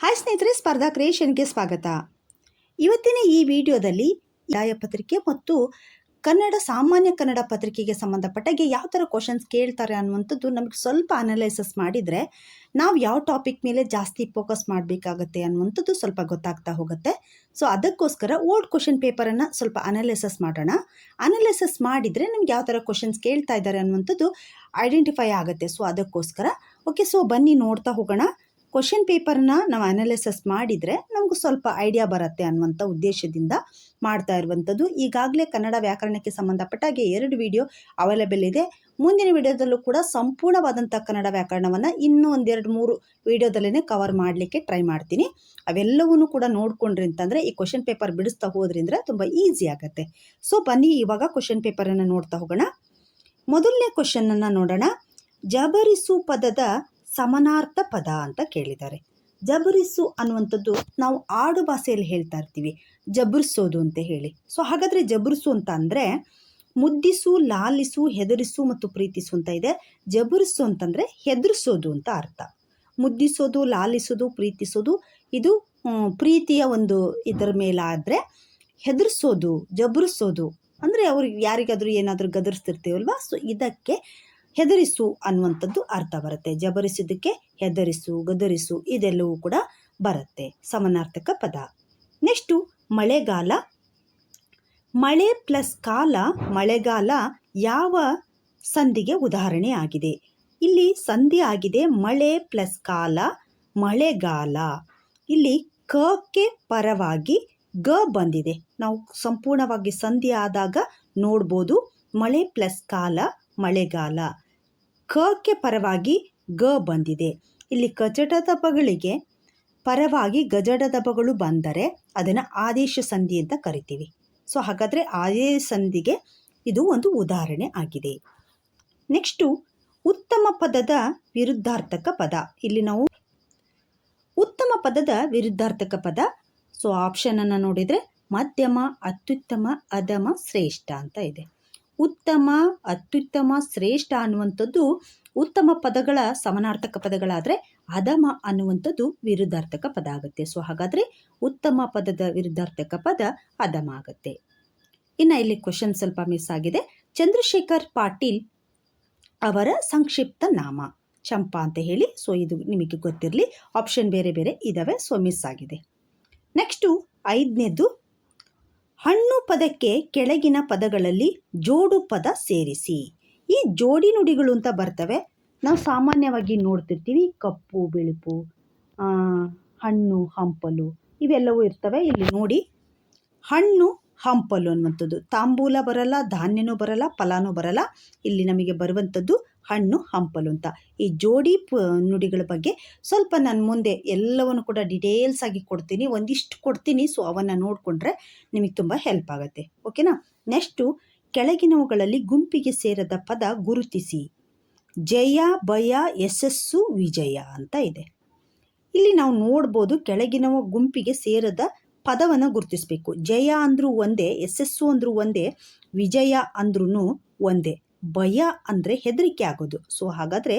Hi ಸ್ನೇಹಿತರೆ, ಸ್ಪರ್ಧಾ ಕ್ರಿಯೇಷನ್ಗೆ ಸ್ವಾಗತ. ಇವತ್ತಿನ ಈ ವಿಡಿಯೋದಲ್ಲಿ ನ್ಯಾಯ ಪತ್ರಿಕೆ ಮತ್ತು ಕನ್ನಡ, ಸಾಮಾನ್ಯ ಕನ್ನಡ ಪತ್ರಿಕೆಗೆ ಸಂಬಂಧಪಟ್ಟಾಗೆ ಯಾವ ಥರ ಕ್ವಶನ್ಸ್ ಕೇಳ್ತಾರೆ ಅನ್ನುವಂಥದ್ದು ನಮಗೆ ಸ್ವಲ್ಪ ಅನಲೈಸಸ್ ಮಾಡಿದರೆ ನಾವು ಯಾವ ಟಾಪಿಕ್ ಮೇಲೆ ಜಾಸ್ತಿ ಫೋಕಸ್ ಮಾಡಬೇಕಾಗತ್ತೆ ಅನ್ನುವಂಥದ್ದು ಸ್ವಲ್ಪ ಗೊತ್ತಾಗ್ತಾ ಹೋಗುತ್ತೆ. ಸೊ ಅದಕ್ಕೋಸ್ಕರ ಓಲ್ಡ್ ಕ್ವಶನ್ ಪೇಪರನ್ನು ಸ್ವಲ್ಪ ಅನಲೈಸಸ್ ಮಾಡೋಣ. ಅನಲೈಸಸ್ ಮಾಡಿದರೆ ನಮ್ಗೆ ಯಾವ ಥರ ಕ್ವಶನ್ಸ್ ಕೇಳ್ತಾ ಇದ್ದಾರೆ ಅನ್ನುವಂಥದ್ದು ಐಡೆಂಟಿಫೈ ಆಗುತ್ತೆ. ಸೊ ಅದಕ್ಕೋಸ್ಕರ. ಓಕೆ ಸೊ ಬನ್ನಿ ನೋಡ್ತಾ ಹೋಗೋಣ. ಕ್ವಶನ್ ಪೇಪರ್ನ ನಾವು ಅನಾಲಿಸಿಸ್ ಮಾಡಿದರೆ ನಮಗೆ ಸ್ವಲ್ಪ ಐಡಿಯಾ ಬರುತ್ತೆ ಅನ್ನುವಂಥ ಉದ್ದೇಶದಿಂದ ಮಾಡ್ತಾ ಇರುವಂಥದ್ದು. ಈಗಾಗಲೇ ಕನ್ನಡ ವ್ಯಾಕರಣಕ್ಕೆ ಸಂಬಂಧಪಟ್ಟಾಗೆ ಎರಡು ವಿಡಿಯೋ ಅವೈಲೇಬಲ್ ಇದೆ. ಮುಂದಿನ ವಿಡಿಯೋದಲ್ಲೂ ಕೂಡ ಸಂಪೂರ್ಣವಾದಂಥ ಕನ್ನಡ ವ್ಯಾಕರಣವನ್ನು ಇನ್ನೂ ಒಂದೆರಡು ಮೂರು ವಿಡಿಯೋದಲ್ಲೇ ಕವರ್ ಮಾಡಲಿಕ್ಕೆ ಟ್ರೈ ಮಾಡ್ತೀನಿ. ಅವೆಲ್ಲವೂ ಕೂಡ ನೋಡಿಕೊಂಡ್ರಿ ಅಂತಂದರೆ ಈ ಕ್ವಶನ್ ಪೇಪರ್ ಬಿಡಿಸ್ತಾ ಹೋದ್ರಿಂದ್ರೆ ತುಂಬ ಈಸಿ ಆಗುತ್ತೆ. ಸೊ ಬನ್ನಿ ಇವಾಗ ಕ್ವಶನ್ ಪೇಪರನ್ನು ನೋಡ್ತಾ ಹೋಗೋಣ. ಮೊದಲನೇ ಕ್ವಶನನ್ನು ನೋಡೋಣ. ಜಬರಿಸು ಪದದ ಸಮನಾರ್ಥ ಪದ ಅಂತ ಕೇಳಿದ್ದಾರೆ. ಜಬರಿಸು ಅನ್ನುವಂಥದ್ದು ನಾವು ಆಡು ಭಾಷೆಯಲ್ಲಿ ಹೇಳ್ತಾ ಇರ್ತೀವಿ, ಜಬರಿಸೋದು ಅಂತ ಹೇಳಿ. ಸೊ ಹಾಗಾದರೆ ಜಬರಿಸು ಅಂತ ಅಂದರೆ ಮುದ್ದಿಸು, ಲಾಲಿಸು, ಹೆದರಿಸು ಮತ್ತು ಪ್ರೀತಿಸು ಅಂತ ಇದೆ. ಜಬರಿಸು ಅಂತಂದರೆ ಹೆದರಿಸೋದು ಅಂತ ಅರ್ಥ. ಮುದ್ದಿಸೋದು, ಲಾಲಿಸೋದು, ಪ್ರೀತಿಸೋದು, ಇದು ಪ್ರೀತಿಯ ಒಂದು ಇದರ ಮೇಲಾದರೆ ಹೆದರಿಸೋದು, ಜಬರಿಸೋದು. ಅಂದರೆ ಅವ್ರಿಗೆ ಯಾರಿಗಾದರೂ ಏನಾದರೂ ಗದರಿಸ್ತಿರ್ತೀವಲ್ವಾ? ಸೊ ಇದಕ್ಕೆ ಹೆದರಿಸು ಅನ್ನುವಂಥದ್ದು ಅರ್ಥ ಬರುತ್ತೆ. ಜಬರಿಸೋದಕ್ಕೆ ಹೆದರಿಸು, ಗದರಿಸು ಇದೆಲ್ಲವೂ ಕೂಡ ಬರುತ್ತೆ. ಸಮನಾರ್ಥಕ ಪದ. ನೆಕ್ಸ್ಟು ಮಳೆಗಾಲ. ಮಳೆ ಪ್ಲಸ್ ಕಾಲ, ಮಳೆಗಾಲ ಯಾವ ಸಂಧಿಗೆ ಉದಾಹರಣೆ ಆಗಿದೆ? ಇಲ್ಲಿ ಸಂಧಿ ಆಗಿದೆ ಮಳೆ ಪ್ಲಸ್ ಕಾಲ, ಮಳೆಗಾಲ. ಇಲ್ಲಿ ಕಕ್ಕೆ ಪರವಾಗಿ ಗ ಬಂದಿದೆ. ನಾವು ಸಂಪೂರ್ಣವಾಗಿ ಸಂಧಿ ಆದಾಗ ನೋಡ್ಬೋದು ಮಳೆ ಪ್ಲಸ್ ಕಾಲ ಮಳೆಗಾಲ. ಕಕ್ಕೆ ಪರವಾಗಿ ಗ ಬಂದಿದೆ. ಇಲ್ಲಿ ಕಚಟ ದಪಗಳಿಗೆ ಪರವಾಗಿ ಗಜಡ ದಪಗಳು ಬಂದರೆ ಅದನ್ನು ಆದೇಶ ಸಂಧಿ ಅಂತ ಕರಿತೀವಿ. ಸೊ, ಹಾಗಾದರೆ ಆದೇಶ ಸಂಧಿಗೆ ಇದು ಒಂದು ಉದಾಹರಣೆ ಆಗಿದೆ. ನೆಕ್ಸ್ಟು ಉತ್ತಮ ಪದದ ವಿರುದ್ಧಾರ್ಥಕ ಪದ. ಇಲ್ಲಿ ನಾವು ಉತ್ತಮ ಪದದ ವಿರುದ್ಧಾರ್ಥಕ ಪದ. ಸೊ ಆಪ್ಷನನ್ನು ನೋಡಿದರೆ ಮಧ್ಯಮ, ಅತ್ಯುತ್ತಮ ಅಧಮ ಶ್ರೇಷ್ಠ ಅಂತ ಇದೆ. ಉತ್ತಮ, ಅತ್ಯುತ್ತಮ, ಶ್ರೇಷ್ಠ ಅನ್ನುವಂಥದ್ದು ಉತ್ತಮ ಪದಗಳ ಸಮನಾರ್ಥಕ ಪದಗಳಾದರೆ ಅಧಮ ಅನ್ನುವಂಥದ್ದು ವಿರುದ್ಧಾರ್ಥಕ ಪದ ಆಗುತ್ತೆ. ಸೊ ಹಾಗಾದರೆ ಉತ್ತಮ ಪದದ ವಿರುದ್ಧಾರ್ಥಕ ಪದ ಅಧಮ ಆಗುತ್ತೆ. ಇನ್ನು ಇಲ್ಲಿ ಕ್ವಶನ್ ಸ್ವಲ್ಪ ಮಿಸ್ ಆಗಿದೆ. ಚಂದ್ರಶೇಖರ್ ಪಾಟೀಲ್ ಅವರ ಸಂಕ್ಷಿಪ್ತ ನಾಮ, ಚಂಪಾ ಅಂತ ಹೇಳಿ. ಸೊ ಇದು ನಿಮಗೆ ಗೊತ್ತಿರಲಿ. ಆಪ್ಷನ್ ಬೇರೆ ಬೇರೆ ಇದ್ದಾವೆ ಸೊ ಮಿಸ್ ಆಗಿದೆ. ನೆಕ್ಸ್ಟು ಐದನೇದು ಹಣ್ಣು ಪದಕ್ಕೆ ಕೆಳಗಿನ ಪದಗಳಲ್ಲಿ ಜೋಡು ಪದ ಸೇರಿಸಿ. ಈ ಜೋಡಿ ನುಡಿಗಳು ಅಂತ ಬರ್ತವೆ. ನಾವು ಸಾಮಾನ್ಯವಾಗಿ ನೋಡ್ತಿರ್ತೀವಿ ಕಪ್ಪು, ಬಿಳುಪು ಹಣ್ಣು, ಹಂಪಲು ಇವೆಲ್ಲವೂ ಇರ್ತವೆ. ಇಲ್ಲಿ ನೋಡಿ. ಹಣ್ಣು ಹಂಪಲು ಅನ್ನುವಂಥದ್ದು. ತಾಂಬೂಲ ಬರಲ್ಲ, ಧಾನ್ಯನೂ ಬರಲ್ಲ, ಫಲಾನೂ ಬರಲ್ಲ. ಇಲ್ಲಿ ನಮಗೆ ಬರುವಂಥದ್ದು ಹಣ್ಣು, ಹಂಪಲು ಅಂತ. ಈ ಜೋಡಿ ನುಡಿಗಳ ಬಗ್ಗೆ ಸ್ವಲ್ಪ ನಾನು ಮುಂದೆ ಎಲ್ಲವನ್ನು ಕೂಡ ಡಿಟೇಲ್ಸ್ ಆಗಿ ಕೊಡ್ತೀನಿ. ಒಂದಿಷ್ಟು ಕೊಡ್ತೀನಿ. ಸೊ ಅವನ್ನು ನೋಡಿಕೊಂಡ್ರೆ ನಿಮಗೆ ತುಂಬ ಹೆಲ್ಪ್ ಆಗುತ್ತೆ. ಓಕೆನಾ ನೆಕ್ಸ್ಟು ಕೆಳಗಿನವುಗಳಲ್ಲಿ ಗುಂಪಿಗೆ ಸೇರದ ಪದ ಗುರುತಿಸಿ. ಜಯ, ಭಯ, ಯಶಸ್ಸು, ವಿಜಯ ಅಂತ ಇದೆ. ಇಲ್ಲಿ ನಾವು ನೋಡ್ಬೋದು ಕೆಳಗಿನವ ಗುಂಪಿಗೆ ಸೇರದ ಪದವನ್ನು ಗುರುತಿಸಬೇಕು. ಜಯ ಅಂದರೂ ಒಂದೇ, ಯಶಸ್ಸು ಅಂದರೂ ಒಂದೇ, ವಿಜಯ ಅಂದ್ರೂ ಒಂದೇ. ಭಯ ಅಂದರೆ ಹೆದರಿಕೆ ಆಗೋದು. ಸೊ ಹಾಗಾದರೆ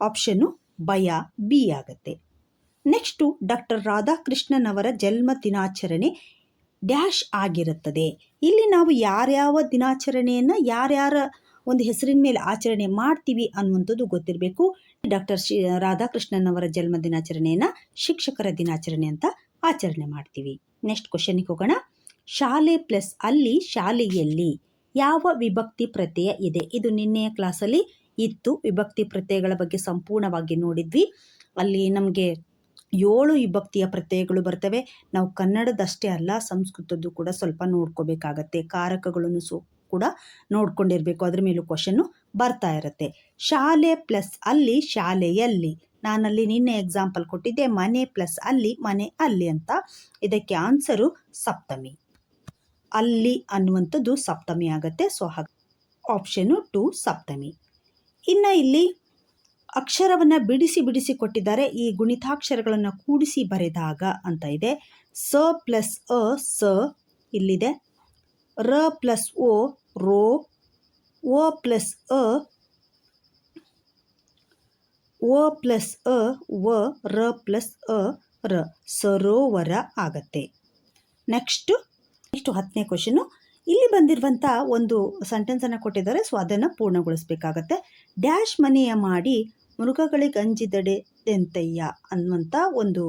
ಆಪ್ಷನ್ನು ಭಯ ಬಿ ಆಗುತ್ತೆ. ನೆಕ್ಸ್ಟು ಡಾಕ್ಟರ್ ರಾಧಾಕೃಷ್ಣನ್ ಅವರ ಜನ್ಮ ದಿನಾಚರಣೆ ಡ್ಯಾಶ್ ಆಗಿರುತ್ತದೆ. ಇಲ್ಲಿ ನಾವು ಯಾರ್ಯಾವ ದಿನಾಚರಣೆಯನ್ನು, ಯಾರ್ಯಾರ ಒಂದು ಹೆಸರಿನ ಮೇಲೆ ಆಚರಣೆ ಮಾಡ್ತೀವಿ ಅನ್ನುವಂಥದ್ದು ಗೊತ್ತಿರಬೇಕು. ಡಾಕ್ಟರ್ ಶಿ ರಾಧಾಕೃಷ್ಣನ್ ಅವರ ಜನ್ಮ ದಿನಾಚರಣೆಯನ್ನು ಶಿಕ್ಷಕರ ದಿನಾಚರಣೆ ಅಂತ ಆಚರಣೆ ಮಾಡ್ತೀವಿ. ನೆಕ್ಸ್ಟ್ ಕ್ವಶನಿಗೆ ಹೋಗೋಣ. ಶಾಲೆ ಪ್ಲಸ್ ಅಲ್ಲಿ ಶಾಲೆಯಲ್ಲಿ ಯಾವ ವಿಭಕ್ತಿ ಪ್ರತ್ಯಯ ಇದೆ? ಇದು ನಿನ್ನೆಯ ಕ್ಲಾಸಲ್ಲಿ ಇತ್ತು. ವಿಭಕ್ತಿ ಪ್ರತ್ಯಯಗಳ ಬಗ್ಗೆ ಸಂಪೂರ್ಣವಾಗಿ ನೋಡಿದ್ವಿ. ಅಲ್ಲಿ ನಮಗೆ ಏಳು ವಿಭಕ್ತಿಯ ಪ್ರತ್ಯಯಗಳು ಬರ್ತವೆ. ನಾವು ಕನ್ನಡದಷ್ಟೇ ಅಲ್ಲ, ಸಂಸ್ಕೃತದ್ದು ಕೂಡ ಸ್ವಲ್ಪ ನೋಡ್ಕೋಬೇಕಾಗತ್ತೆ. ಕಾರಕಗಳನ್ನು ಸೊ ಕೂಡ ನೋಡ್ಕೊಂಡಿರಬೇಕು. ಅದ್ರ ಮೇಲೂ ಕ್ವಶನ್ನು ಬರ್ತಾ ಇರುತ್ತೆ. ಶಾಲೆ ಪ್ಲಸ್ ಅಲ್ಲಿ ಶಾಲೆಯಲ್ಲಿ ನಾನಲ್ಲಿ ನಿನ್ನೆ ಎಕ್ಸಾಂಪಲ್ ಕೊಟ್ಟಿದ್ದೆ, ಮನೆ ಪ್ಲಸ್ ಅಲ್ಲಿ, ಮನೆ ಅಲ್ಲಿ ಅಂತ. ಇದಕ್ಕೆ ಆನ್ಸರು ಸಪ್ತಮಿ. ಅಲ್ಲಿ ಅನ್ನುವಂಥದ್ದು ಸಪ್ತಮಿ ಆಗುತ್ತೆ ಸೊ ಹಾಗೆ ಆಪ್ಷನು ಟು ಸಪ್ತಮಿ. ಇನ್ನು ಇಲ್ಲಿ ಅಕ್ಷರವನ್ನು ಬಿಡಿಸಿ ಬಿಡಿಸಿ ಕೊಟ್ಟಿದ್ದಾರೆ, ಈ ಗುಣಿತಾಕ್ಷರಗಳನ್ನು ಕೂಡಿಸಿ ಬರೆದಾಗ ಅಂತ ಇದೆ. ಸ ಪ್ಲಸ್ ಅ, ಸ ಇಲ್ಲಿದೆ. ರ ಪ್ಲಸ್ ಓ ರೋ ಓ ಪ್ಲಸ್ ಅ ಓ ಪ್ಲಸ್ ಅ, ವ, ರ ಪ್ಲಸ್ ಅ, ರ ಸರೋವರ ಆಗತ್ತೆ. ನೆಕ್ಸ್ಟು ಇಷ್ಟು ಹತ್ತನೇ ಕ್ವಶನು ಇಲ್ಲಿ ಬಂದಿರುವಂಥ ಒಂದು ಸೆಂಟೆನ್ಸನ್ನು ಕೊಟ್ಟಿದ್ದಾರೆ. ಸೊ ಅದನ್ನು ಪೂರ್ಣಗೊಳಿಸಬೇಕಾಗತ್ತೆ. ಡ್ಯಾಶ್ ಮನೆಯ ಮಾಡಿ ಮೃಗಗಳಿಗೆ ಅಂಜಿದಡೆ ದೆಂತಯ್ಯ ಅನ್ನುವಂಥ ಒಂದು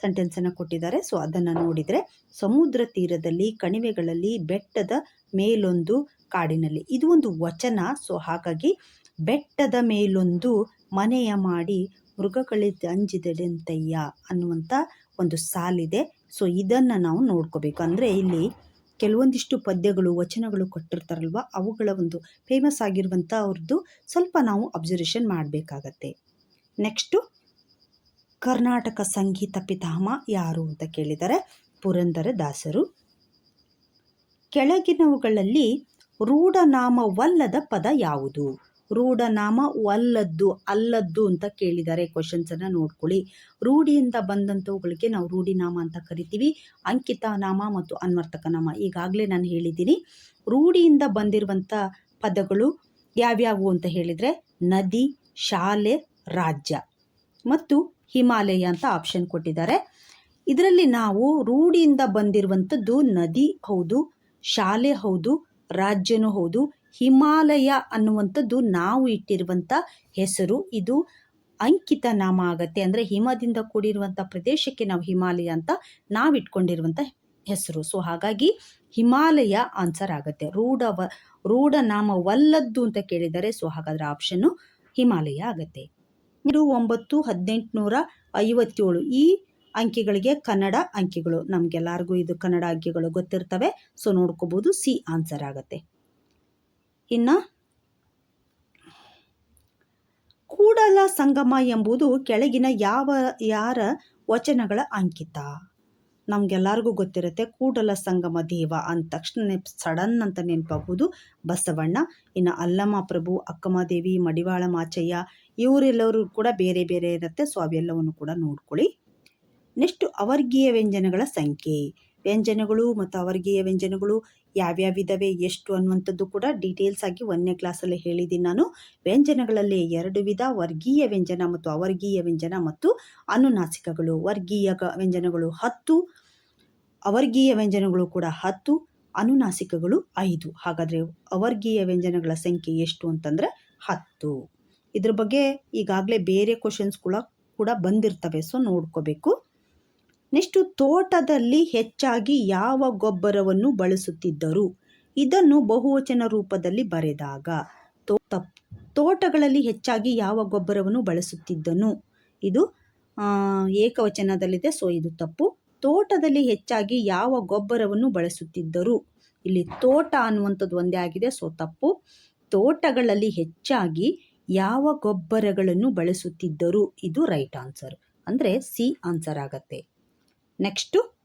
ಸೆಂಟೆನ್ಸನ್ನು ಕೊಟ್ಟಿದ್ದಾರೆ. ಸೊ ಅದನ್ನು ನೋಡಿದರೆ ಸಮುದ್ರ ತೀರದಲ್ಲಿ, ಕಣಿವೆಗಳಲ್ಲಿ ಬೆಟ್ಟದ ಮೇಲೊಂದು ಕಾಡಿನಲ್ಲಿ. ಇದು ಒಂದು ವಚನ. ಸೊ ಹಾಗಾಗಿ ಬೆಟ್ಟದ ಮೇಲೊಂದು ಮನೆಯ ಮಾಡಿ ಮೃಗಗಳಿಗೆ ಅಂಜಿದಂತಯ್ಯ ಅನ್ನುವಂಥ ಒಂದು ಸಾಲಿದೆ. ಸೊ ಇದನ್ನು ನಾವು ನೋಡ್ಕೋಬೇಕು. ಅಂದರೆ ಇಲ್ಲಿ ಕೆಲವೊಂದಿಷ್ಟು ಪದ್ಯಗಳು, ವಚನಗಳು ಕೊಟ್ಟಿರ್ತಾರಲ್ವ, ಅವುಗಳ ಒಂದು ಫೇಮಸ್ ಆಗಿರುವಂಥ ಅವ್ರದ್ದು ಸ್ವಲ್ಪ ನಾವು ಅಬ್ಸರ್ವೇಷನ್ ಮಾಡಬೇಕಾಗತ್ತೆ. ನೆಕ್ಸ್ಟು ಕರ್ನಾಟಕ ಸಂಗೀತ ಪಿತಾಮಹ ಯಾರು ಅಂತ ಕೇಳಿದ್ದಾರೆ ಪುರಂದರ ದಾಸರು. ಕೆಳಗಿನವುಗಳಲ್ಲಿ ರೂಢನಾಮವಲ್ಲದ ಪದ ಯಾವುದು? ರೂಢನಾಮ ಒಲ್ಲದ್ದು ಅಲ್ಲದ್ದು ಅಂತ ಕೇಳಿದ್ದಾರೆ. ಕ್ವಶನ್ಸನ್ನು ನೋಡ್ಕೊಳ್ಳಿ. ರೂಢಿಯಿಂದ ಬಂದಂಥವುಗಳಿಗೆ ನಾವು ರೂಢಿನಾಮ ಅಂತ ಕರಿತೀವಿ. ಅಂಕಿತ ನಾಮ ಮತ್ತು ಅನ್ವರ್ತಕ ನಾಮ. ಈಗಾಗಲೇ ನಾನು ಹೇಳಿದ್ದೀನಿ. ರೂಢಿಯಿಂದ ಬಂದಿರುವಂಥ ಪದಗಳು ಯಾವ್ಯಾವು ಅಂತ ಹೇಳಿದರೆ, ನದಿ, ಶಾಲೆ, ರಾಜ್ಯ ಮತ್ತು ಹಿಮಾಲಯ ಅಂತ ಆಪ್ಷನ್ ಕೊಟ್ಟಿದ್ದಾರೆ. ಇದರಲ್ಲಿ ನಾವು ರೂಢಿಯಿಂದ ಬಂದಿರುವಂಥದ್ದು ನದಿ ಹೌದು, ಶಾಲೆ ಹೌದು, ರಾಜ್ಯನೂ ಹೌದು ಹಿಮಾಲಯ ಅನ್ನುವಂಥದ್ದು ನಾವು ಇಟ್ಟಿರುವಂಥ ಹೆಸರು. ಇದು ಅಂಕಿತ ನಾಮ ಆಗತ್ತೆ. ಅಂದರೆ ಹಿಮದಿಂದ ಕೂಡಿರುವಂಥ ಪ್ರದೇಶಕ್ಕೆ ನಾವು ಹಿಮಾಲಯ ಅಂತ ನಾವು ಇಟ್ಕೊಂಡಿರುವಂಥ ಹೆಸರು. ಸೊ ಹಾಗಾಗಿ ಹಿಮಾಲಯ ಆನ್ಸರ್ ಆಗುತ್ತೆ. ರೂಢವ ರೂಢನಾಮವಲ್ಲದ್ದು ಅಂತ ಕೇಳಿದರೆ ಸೊ ಹಾಗಾದ್ರೆ ಆಪ್ಷನ್ನು ಹಿಮಾಲಯ ಆಗತ್ತೆ. ಇದು ಒಂಬತ್ತು ಹದಿನೆಂಟುನೂರ ಐವತ್ತೇಳು. ಈ ಅಂಕಿಗಳಿಗೆ ಕನ್ನಡ ಅಂಕಿಗಳು. ನಮಗೆಲ್ಲರಿಗೂ ಇದು ಕನ್ನಡ ಅಂಕಿಗಳು ಗೊತ್ತಿರ್ತವೆ. ಸೊ ನೋಡ್ಕೋಬೋದು. ಸಿ ಆನ್ಸರ್ ಆಗುತ್ತೆ. ಇನ್ನು ಕೂಡಲ ಸಂಗಮ ಎಂಬುದು ಕೆಳಗಿನ ಯಾವ, ಯಾರ ವಚನಗಳ ಅಂಕಿತ? ನಮಗೆಲ್ಲರಿಗೂ ಗೊತ್ತಿರುತ್ತೆ, ಕೂಡಲ ಸಂಗಮ ದೇವ ಅಂದ ತಕ್ಷಣ ಸಡನ್ ಅಂತ ನೆನಪಾಗುವುದು ಬಸವಣ್ಣ, ಇನ್ನು ಅಲ್ಲಮ್ಮ ಪ್ರಭು ಅಕ್ಕಮದೇವಿ ಮಡಿವಾಳ ಮಾಚಯ್ಯ, ಇವರೆಲ್ಲರೂ ಕೂಡ ಬೇರೆ ಬೇರೆ ಇರುತ್ತೆ, ಸೊ ಅವೆಲ್ಲವನ್ನು ಕೂಡ ನೋಡ್ಕೊಳ್ಳಿ. ನೆಕ್ಸ್ಟ್ ಅವರ್ಗೀಯ ವ್ಯಂಜನಗಳ ಸಂಖ್ಯೆ. ವ್ಯಂಜನಗಳು ಮತ್ತು ಅವರ್ಗೀಯ ವ್ಯಂಜನಗಳು ಯಾವ್ಯಾವಿದ್ದಾವೆ ಎಷ್ಟು ಅನ್ನುವಂಥದ್ದು ಕೂಡ ಡೀಟೇಲ್ಸ್ ಆಗಿ ಒಂದನೇ ಕ್ಲಾಸಲ್ಲಿ ಹೇಳಿದ್ದೀನಿ ನಾನು. ವ್ಯಂಜನಗಳಲ್ಲಿ ಎರಡು ವಿಧ, ವರ್ಗೀಯ ವ್ಯಂಜನ ಮತ್ತು ಅವರ್ಗೀಯ ವ್ಯಂಜನ ಮತ್ತು ಅನುನಾಸಿಕಗಳು. ವರ್ಗೀಯ ವ್ಯಂಜನಗಳು ಹತ್ತು, ಅವರ್ಗೀಯ ವ್ಯಂಜನಗಳು ಕೂಡ ಹತ್ತು, ಅನುನಾಸಿಕಗಳು ಐದು. ಹಾಗಾದರೆ ಅವರ್ಗೀಯ ವ್ಯಂಜನಗಳ ಸಂಖ್ಯೆ ಎಷ್ಟು ಅಂತಂದರೆ ಹತ್ತು. ಇದ್ರ ಬಗ್ಗೆ ಈಗಾಗಲೇ ಬೇರೆ ಕ್ವಶನ್ಸ್ ಕೂಡ ಕೂಡ ಬಂದಿರ್ತವೆ ಸೊ ನೋಡ್ಕೋಬೇಕು. ನೆಕ್ಸ್ಟು ತೋಟದಲ್ಲಿ ಹೆಚ್ಚಾಗಿ ಯಾವ ಗೊಬ್ಬರವನ್ನು ಬಳಸುತ್ತಿದ್ದರು? ಇದನ್ನು ಬಹುವಚನ ರೂಪದಲ್ಲಿ ಬರೆದಾಗ ತೋಟ ತೋಟಗಳಲ್ಲಿ ಹೆಚ್ಚಾಗಿ ಯಾವ ಗೊಬ್ಬರವನ್ನು ಬಳಸುತ್ತಿದ್ದನು? ಇದು ಏಕವಚನದಲ್ಲಿದೆ. ಸೊ, ಇದು ತಪ್ಪು. ತೋಟದಲ್ಲಿ ಹೆಚ್ಚಾಗಿ ಯಾವ ಗೊಬ್ಬರವನ್ನು ಬಳಸುತ್ತಿದ್ದರು? ಇಲ್ಲಿ ತೋಟ ಅನ್ನುವಂಥದ್ದು ಒಂದೇ ಆಗಿದೆ. ಸೊ, ತಪ್ಪು. ತೋಟಗಳಲ್ಲಿ ಹೆಚ್ಚಾಗಿ ಯಾವ ಗೊಬ್ಬರಗಳನ್ನು ಬಳಸುತ್ತಿದ್ದರು? ಇದು ರೈಟ್ ಆನ್ಸರ್. ಅಂದರೆ ಸಿ ಆನ್ಸರ್ ಆಗತ್ತೆ. ನೆಕ್ಸ್ಟು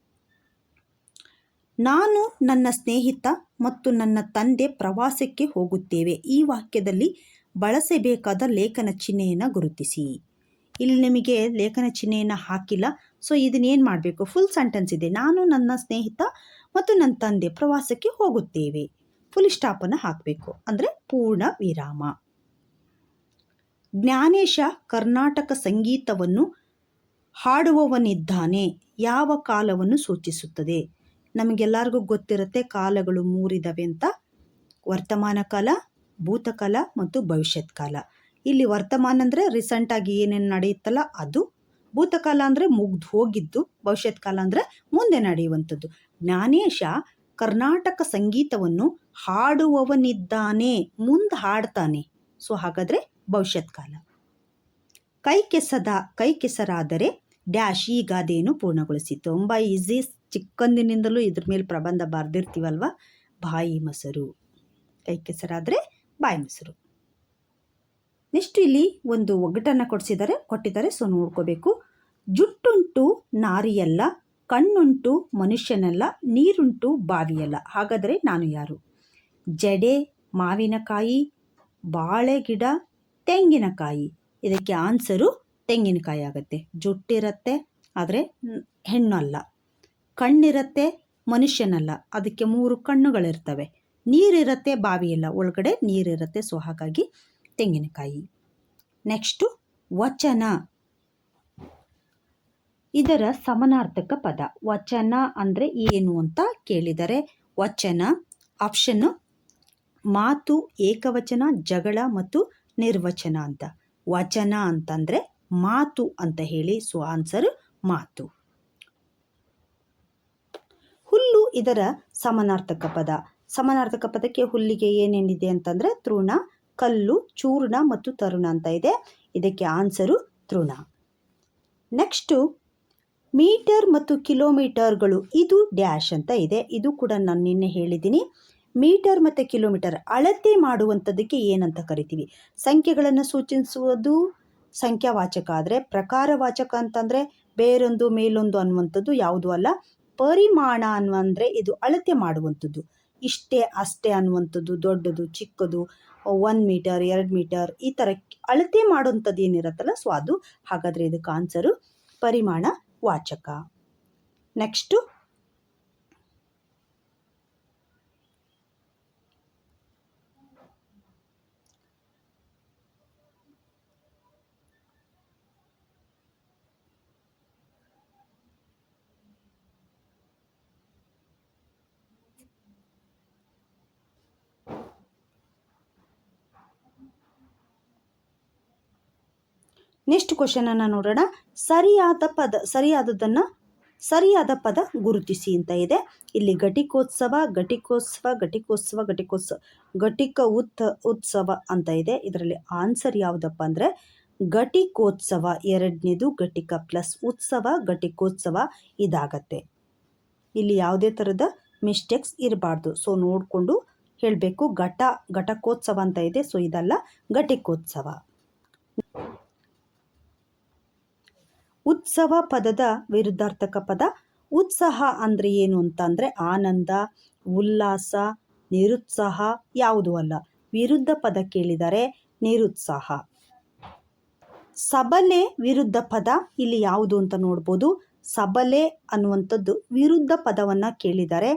ನಾನು ನನ್ನ ಸ್ನೇಹಿತ ಮತ್ತು ನನ್ನ ತಂದೆ ಪ್ರವಾಸಕ್ಕೆ ಹೋಗುತ್ತೇವೆ. ಈ ವಾಕ್ಯದಲ್ಲಿ ಬಳಸಬೇಕಾದ ಲೇಖನ ಚಿಹ್ನೆಯನ್ನು ಗುರುತಿಸಿ. ಇಲ್ಲಿ ನಿಮಗೆ ಲೇಖನ ಚಿಹ್ನೆಯನ್ನು ಹಾಕಿಲ್ಲ. ಸೊ ಇದನ್ನೇನು ಮಾಡಬೇಕು? ಫುಲ್ ಸೆಂಟೆನ್ಸ್ ಇದೆ. ನಾನು ನನ್ನ ಸ್ನೇಹಿತ ಮತ್ತು ನನ್ನ ತಂದೆ ಪ್ರವಾಸಕ್ಕೆ ಹೋಗುತ್ತೇವೆ. ಫುಲ್ ಸ್ಟಾಪನ್ನು ಹಾಕಬೇಕು. ಅಂದರೆ ಪೂರ್ಣ ವಿರಾಮ. ಜ್ಞಾನೇಶ ಕರ್ನಾಟಕ ಸಂಗೀತವನ್ನು ಹಾಡುವವನಿದ್ದಾನೆ, ಯಾವ ಕಾಲವನ್ನು ಸೂಚಿಸುತ್ತದೆ? ನಮಗೆಲ್ಲರಿಗೂ ಗೊತ್ತಿರುತ್ತೆ, ಕಾಲಗಳು ಮೂರಿದವೆ ಅಂತ. ವರ್ತಮಾನ ಕಾಲ ಭೂತಕಾಲ ಮತ್ತು ಭವಿಷ್ಯತ್ ಕಾಲ. ಇಲ್ಲಿ ವರ್ತಮಾನ ಅಂದರೆ ರೀಸೆಂಟಾಗಿ ಏನೇನು ನಡೆಯುತ್ತಲ್ಲ ಅದು. ಭೂತಕಾಲ ಅಂದರೆ ಮುಗ್ದು ಹೋಗಿದ್ದು, ಭವಿಷ್ಯತ್ ಕಾಲ ಅಂದರೆ ಮುಂದೆ ನಡೆಯುವಂಥದ್ದು. ಜ್ಞಾನೇಶ ಕರ್ನಾಟಕ ಸಂಗೀತವನ್ನು ಹಾಡುವವನಿದ್ದಾನೆ, ಮುಂದೆ ಹಾಡ್ತಾನೆ. ಸೊ ಹಾಗಾದರೆ ಭವಿಷ್ಯತ್ ಕಾಲ. ಕೈ ಕೆಸದ ಕೈ ಕೆಸರಾದರೆ ಡ್ಯಾಶ್ ಈ ಗಾದೆಯನ್ನು ಪೂರ್ಣಗೊಳಿಸಿ ತುಂಬ ಈಸಿ ಚಿಕ್ಕಂದಿನಿಂದಲೂ ಇದ್ರ ಮೇಲೆ ಪ್ರಬಂಧ ಬರೆದಿರ್ತೀವಲ್ವ? ಬಾಯಿ ಮೊಸರು. ಕೈ ಕೆಸರಾದರೆ ಬಾಯಿ ಮೊಸರು. ನೆಕ್ಸ್ಟ್ ಇಲ್ಲಿ ಒಂದು ಒಗ್ಗಟ್ಟನ್ನು ಕೊಡಿಸಿದ್ದಾರೆ. ಕೊಟ್ಟಿದ್ದಾರೆ. ಸೊ ನೋಡ್ಕೋಬೇಕು. ಜುಟ್ಟುಂಟು ನಾರಿಯಲ್ಲ, ಕಣ್ಣುಂಟು ಮನುಷ್ಯನಲ್ಲ, ನೀರುಂಟು ಬಾವಿಯಲ್ಲ. ಹಾಗಾದರೆ ನಾನು ಯಾರು? ಜಡೆ, ಮಾವಿನಕಾಯಿ ಬಾಳೆ ಗಿಡ ತೆಂಗಿನಕಾಯಿ. ಇದಕ್ಕೆ ಆನ್ಸರು ತೆಂಗಿನಕಾಯಿ ಆಗುತ್ತೆ. ಜುಟ್ಟಿರತ್ತೆ, ಆದರೆ ಹೆಣ್ಣು ಅಲ್ಲ ಕಣ್ಣಿರುತ್ತೆ, ಮನುಷ್ಯನಲ್ಲ. ಅದಕ್ಕೆ ಮೂರು ಕಣ್ಣುಗಳಿರ್ತವೆ. ನೀರಿರುತ್ತೆ, ಬಾವಿಯಲ್ಲ. ಒಳಗಡೆ ನೀರಿರುತ್ತೆ, ಸೊ ಹಾಗಾಗಿ ತೆಂಗಿನಕಾಯಿ. ನೆಕ್ಸ್ಟು ವಚನ. ಇದರ ಸಮನಾರ್ಥಕ ಪದ. ವಚನ ಅಂದರೆ ಏನು ಅಂತ ಕೇಳಿದರೆ, ವಚನ ಆಪ್ಷನ್ ಮಾತು, ಏಕವಚನ, ಜಗಳ ಮತ್ತು ನಿರ್ವಚನ ಅಂತ. ವಚನ ಅಂತಂದರೆ ಮಾತು ಅಂತ ಹೇಳಿ ಸೊ ಆನ್ಸರ್ ಮಾತು. ಹುಲ್ಲು ಇದರ ಸಮಾನಾರ್ಥಕ ಪದ. ಸಮನಾರ್ಥಕ ಪದಕ್ಕೆ ಹುಲ್ಲಿಗೆ ಏನೇನಿದೆ ಅಂತಂದರೆ ತೃಣ, ಕಲ್ಲು, ಚೂರ್ಣ ಮತ್ತು ತರುಣ ಅಂತ ಇದೆ. ಇದಕ್ಕೆ ಆನ್ಸರು ತೃಣ. ನೆಕ್ಸ್ಟು ಮೀಟರ್ ಮತ್ತು ಕಿಲೋಮೀಟರ್ಗಳು ಇದು ಡ್ಯಾಶ್ ಅಂತ ಇದೆ. ಇದು ಕೂಡ ನಾನು ನಿನ್ನೆ ಹೇಳಿದ್ದೀನಿ. ಮೀಟರ್ ಮತ್ತು ಕಿಲೋಮೀಟರ್ ಅಳತೆ ಮಾಡುವಂಥದ್ದಕ್ಕೆ ಏನಂತ ಕರಿತೀವಿ? ಸಂಖ್ಯೆಗಳನ್ನು ಸೂಚಿಸುವುದು ಸಂಖ್ಯಾವಾಚಕ ಆದರೆ ಪ್ರಕಾರವಾಚಕ ಅಂತಂದರೆ ಬೇರೊಂದು ಮೇಲೊಂದು ಅನ್ನುವಂಥದ್ದು ಯಾವುದೂ ಅಲ್ಲ, ಪರಿಮಾಣ ಅನ್ನುವಂದರೆ ಇದು ಅಳತೆ ಮಾಡುವಂಥದ್ದು. ಇಷ್ಟೇ ಅಷ್ಟೇ ಅನ್ನುವಂಥದ್ದು, ದೊಡ್ಡದು, ಚಿಕ್ಕದು ಒನ್ ಮೀಟರ್ ಎರಡು ಮೀಟರ್ ಈ ಥರ ಅಳತೆ ಮಾಡುವಂಥದ್ದು ಏನಿರುತ್ತಲ್ಲ, ಸೊ ಅದು ಹಾಗಾದರೆ ಇದಕ್ಕೆ ಆನ್ಸರು ಪರಿಮಾಣ ವಾಚಕ ನೆಕ್ಸ್ಟು ನೆಕ್ಸ್ಟ್ ಕ್ವಶನನ್ನು ನೋಡೋಣ. ಸರಿಯಾದ ಪದ, ಸರಿಯಾದದನ್ನ ಸರಿಯಾದ ಪದ ಗುರುತಿಸಿ ಅಂತ ಇದೆ. ಇಲ್ಲಿ ಘಟಿಕೋತ್ಸವ ಘಟಿಕೋತ್ಸವ ಘಟಿಕೋತ್ಸವ ಘಟಿಕೋತ್ಸವ ಘಟಿಕ ಉತ್, ಉತ್ಸವ ಅಂತ ಇದೆ. ಇದರಲ್ಲಿ ಆನ್ಸರ್ ಯಾವುದಪ್ಪ ಅಂದರೆ ಘಟಿಕೋತ್ಸವ, ಎರಡನೇದು ಘಟಿಕ ಪ್ಲಸ್ ಉತ್ಸವ, ಘಟಿಕೋತ್ಸವ ಇದಾಗತ್ತೆ. ಇಲ್ಲಿ ಯಾವುದೇ ಥರದ ಮಿಸ್ಟೇಕ್ಸ್ ಇರಬಾರ್ದು. ಸೊ ನೋಡಿಕೊಂಡು ಹೇಳಬೇಕು ಘಟ, ಘಟಕೋತ್ಸವ ಅಂತ ಇದೆ. ಸೊ ಇದಲ್ಲ ಘಟಿಕೋತ್ಸವ. ಉತ್ಸವ ಪದದ ವಿರುದ್ಧಾರ್ಥಕ ಪದ ಉತ್ಸಾಹ ಅಂದರೆ ಏನು ಅಂತಂದರೆ ಆನಂದ, ಉಲ್ಲಾಸ, ನಿರುತ್ಸಾಹ ಯಾವುದೂ ಅಲ್ಲ. ವಿರುದ್ಧ ಪದ ಕೇಳಿದರೆ ನಿರುತ್ಸಾಹ. ಸಬಲೆ ವಿರುದ್ಧ ಪದ ಇಲ್ಲಿ ಯಾವುದು ಅಂತ ನೋಡ್ಬೋದು. ಸಬಲೆ ಅನ್ನುವಂಥದ್ದು ವಿರುದ್ಧ ಪದವನ್ನು ಕೇಳಿದರೆ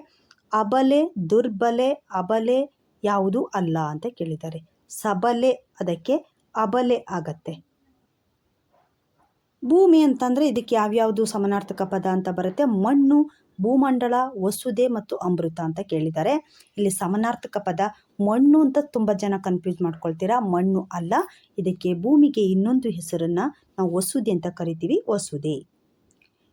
ಅಬಲೆ, ದುರ್ಬಲೆ, ಅಬಲೆ ಯಾವುದು ಅಲ್ಲ ಅಂತ ಕೇಳಿದ್ದಾರೆ ಸಬಲೆ ಅದಕ್ಕೆ ಅಬಲೆ ಆಗತ್ತೆ. ಭೂಮಿ ಅಂತಂದರೆ ಇದಕ್ಕೆ ಯಾವ್ಯಾವುದು ಸಮನಾರ್ಥಕ ಪದ ಅಂತ ಬರುತ್ತೆ? ಮಣ್ಣು, ಭೂಮಂಡಲ, ವಸುದೆ ಮತ್ತು ಅಮೃತ ಅಂತ ಕೇಳಿದ್ದಾರೆ. ಇಲ್ಲಿ ಸಮನಾರ್ಥಕ ಪದ ಮಣ್ಣು ಅಂತ ತುಂಬ ಜನ ಕನ್ಫ್ಯೂಸ್ ಮಾಡ್ಕೊಳ್ತೀರಾ? ಮಣ್ಣು ಅಲ್ಲ. ಇದಕ್ಕೆ ಭೂಮಿಗೆ ಇನ್ನೊಂದು ಹೆಸರನ್ನು ನಾವು ವಸುದೆ ಅಂತ ಕರಿತೀವಿ, ವಸುದೆ.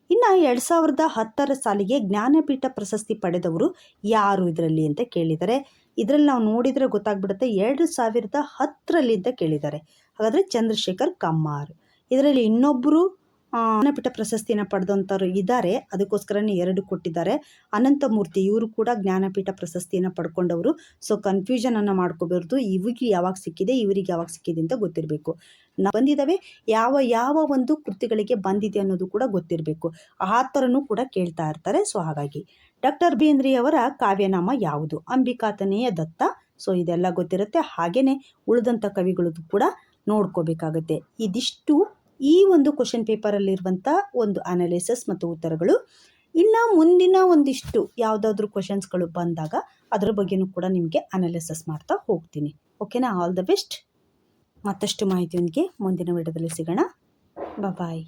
ಇನ್ನು ಎರಡು ಸಾವಿರದ ಹತ್ತರ ಸಾಲಿಗೆ ಜ್ಞಾನಪೀಠ ಪ್ರಶಸ್ತಿ ಪಡೆದವರು ಯಾರು ಇದರಲ್ಲಿ ಅಂತ ಕೇಳಿದ್ದಾರೆ ಇದರಲ್ಲಿ ನಾವು ನೋಡಿದರೆ ಗೊತ್ತಾಗ್ಬಿಡುತ್ತೆ ಎರಡು ಸಾವಿರದ ಹತ್ತರಲ್ಲಿ ಅಂತ ಕೇಳಿದ್ದಾರೆ. ಹಾಗಾದರೆ ಚಂದ್ರಶೇಖರ್ ಕಮ್ಮಾರ್. ಇದರಲ್ಲಿ ಇನ್ನೊಬ್ಬರು ಜ್ಞಾನಪೀಠ ಪ್ರಶಸ್ತಿನ ಪಡೆದಂಥವ್ರು ಇದ್ದಾರೆ ಅದಕ್ಕೋಸ್ಕರನೇ ಎರಡು ಕೊಟ್ಟಿದ್ದಾರೆ. ಅನಂತಮೂರ್ತಿ, ಇವರು ಕೂಡ ಜ್ಞಾನಪೀಠ ಪ್ರಶಸ್ತಿಯನ್ನು ಪಡ್ಕೊಂಡವರು. ಸೊ ಕನ್ಫ್ಯೂಷನನ್ನು ಮಾಡ್ಕೋಬಾರ್ದು. ಇವಿಗೆ ಯಾವಾಗ ಸಿಕ್ಕಿದೆ, ಇವರಿಗೆ ಯಾವಾಗ ಸಿಕ್ಕಿದೆ ಅಂತ ಗೊತ್ತಿರಬೇಕು. ಬಂದಿದ್ದಾವೆ ಯಾವ ಯಾವ ಒಂದು ಕೃತಿಗಳಿಗೆ ಬಂದಿದೆ ಅನ್ನೋದು ಕೂಡ ಗೊತ್ತಿರಬೇಕು. ಆ ಥರನೂ ಕೂಡ ಕೇಳ್ತಾ ಇರ್ತಾರೆ. ಸೊ ಹಾಗಾಗಿ ಡಾಕ್ಟರ್ ಬೇಂದ್ರಿಯವರ ಕಾವ್ಯನಾಮ ಯಾವುದು? ಅಂಬಿಕಾತನೆಯ ದತ್ತ. ಸೊ ಇದೆಲ್ಲ ಗೊತ್ತಿರುತ್ತೆ. ಹಾಗೆಯೇ ಉಳಿದಂಥ ಕವಿಗಳದ್ದು ಕೂಡ ನೋಡ್ಕೋಬೇಕಾಗತ್ತೆ. ಇದಿಷ್ಟು ಈ ಒಂದು ಕ್ವಶನ್ ಪೇಪರಲ್ಲಿರುವಂಥ ಒಂದು ಅನಾಲಿಸಿಸ್ ಮತ್ತು ಉತ್ತರಗಳು. ಇನ್ನು ಮುಂದಿನ ಒಂದಿಷ್ಟು ಯಾವುದಾದ್ರೂ ಕ್ವಶನ್ಸ್ಗಳು ಬಂದಾಗ ಅದರ ಬಗ್ಗೆನೂ ಕೂಡ ನಿಮಗೆ ಅನಾಲಿಸಿಸ್ ಮಾಡ್ತಾ ಹೋಗ್ತೀನಿ. ಓಕೆನಾ ಆಲ್ ದ ಬೆಸ್ಟ್ ಮತ್ತಷ್ಟು ಮಾಹಿತಿಯೊಂದಿಗೆ ಮುಂದಿನ ವಿಡಿಯೋದಲ್ಲಿ ಸಿಗೋಣ. ಬಾಯ್